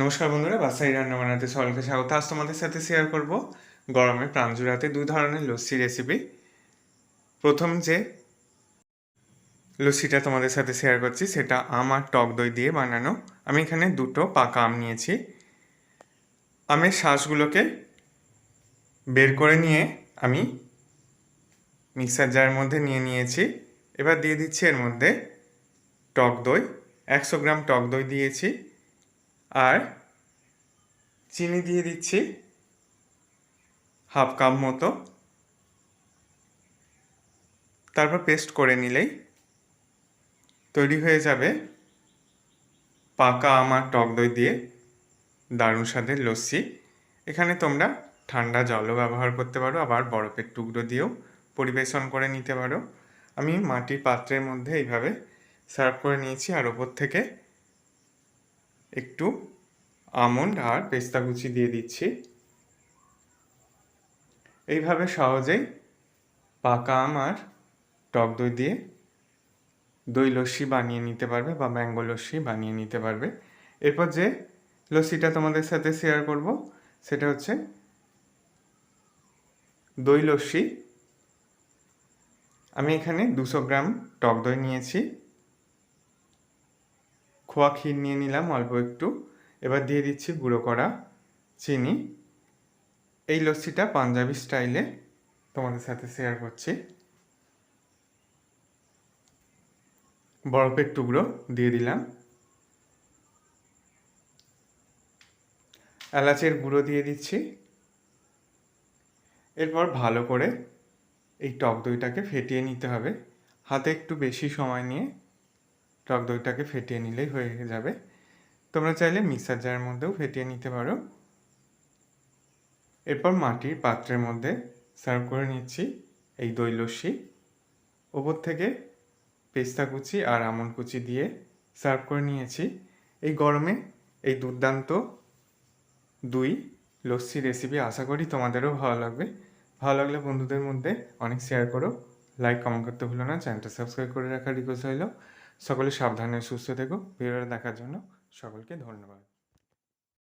নমস্কার বন্ধুরা বাসাই রান্না বানাতে সকলকে স্বাগত। আজ তোমাদের সাথে শেয়ার করব গরমে প্রাণ জুড়াতে দুই ধরনের লস্যি রেসিপি প্রথম যে লস্যিটা তোমাদের সাথে শেয়ার করছি, সেটা আম আর টক দই দিয়ে বানানো। আমি এখানে দুটো পাকা আম নিয়েছি। আমের শ্বাসগুলোকে বের করে নিয়ে আমি মিক্সার জারের মধ্যে নিয়ে নিয়েছি। এবার দিয়ে দিচ্ছি এর মধ্যে টক দই। একশো গ্রাম টক দই দিয়েছি। আর চিনি দিয়ে দিচ্ছি হাফ কাপ মতো। তারপর পেস্ট করে নিলেই তৈরি হয়ে যাবে পাকা আমার টক দই দিয়ে দারুণ স্বাদের লস্যি। এখানে তোমরা ঠান্ডা জলও ব্যবহার করতে পারো, আবার বরফের টুকরো দিয়েও পরিবেশন করে নিতে পারো। আমি মাটির পাত্রের মধ্যে এইভাবে সার্ভ করে নিয়েছি আর ওপর থেকে একটু আমন্ড আর পেস্তা কুচি দিয়ে দিচ্ছি। এইভাবে সহজেই পাকা আম আর টক দই দিয়ে দই লস্যি বানিয়ে নিতে পারবে বা ম্যাঙ্গো লস্যি বানিয়ে নিতে পারবে। এরপর যে লস্যিটা তোমাদের সাথে শেয়ার করব, সেটা হচ্ছে দই লস্যি। আমি এখানে দুশো গ্রাম টক দই নিয়েছি। খোয়া ক্ষীর নিয়ে নিলাম অল্প একটু। এবার দিয়ে দিচ্ছি গুঁড়ো করা চিনি। এই লস্যিটা পাঞ্জাবি স্টাইলে তোমাদের সাথে শেয়ার করছি। বরফের টুকরো দিয়ে দিলাম। এলাচের গুঁড়ো দিয়ে দিচ্ছি। এরপর ভালো করে এই টক দইটাকে ফেটিয়ে নিতে হবে। হাতে একটু বেশি সময় নিয়ে টক দইটাকে ফেটিয়ে নিলেই হয়ে যাবে। তোমরা চাইলে মিক্সার জারের মধ্যেও ফেটিয়ে নিতে পারো। এরপর মাটির পাত্রের মধ্যে সার্ভ করে নিচ্ছি এই দই লস্যি। ওপর থেকে পেস্তা কুচি আর আমন কুচি দিয়ে সার্ভ করে নিয়েছি। এই গরমে এই দুর্দান্ত দুই লস্যি রেসিপি আশা করি তোমাদেরও ভালো লাগবে। ভালো লাগলে বন্ধুদের মধ্যে অনেক শেয়ার করো। লাইক কমেন্ট করতে ভুলো না। চ্যানেলটা সাবস্ক্রাইব করে রাখার রিকোয়েস্ট হইল সকলে সাবধানে সুস্থ থেকো। ভিডিওটা দেখার জন্য সকলকে ধন্যবাদ।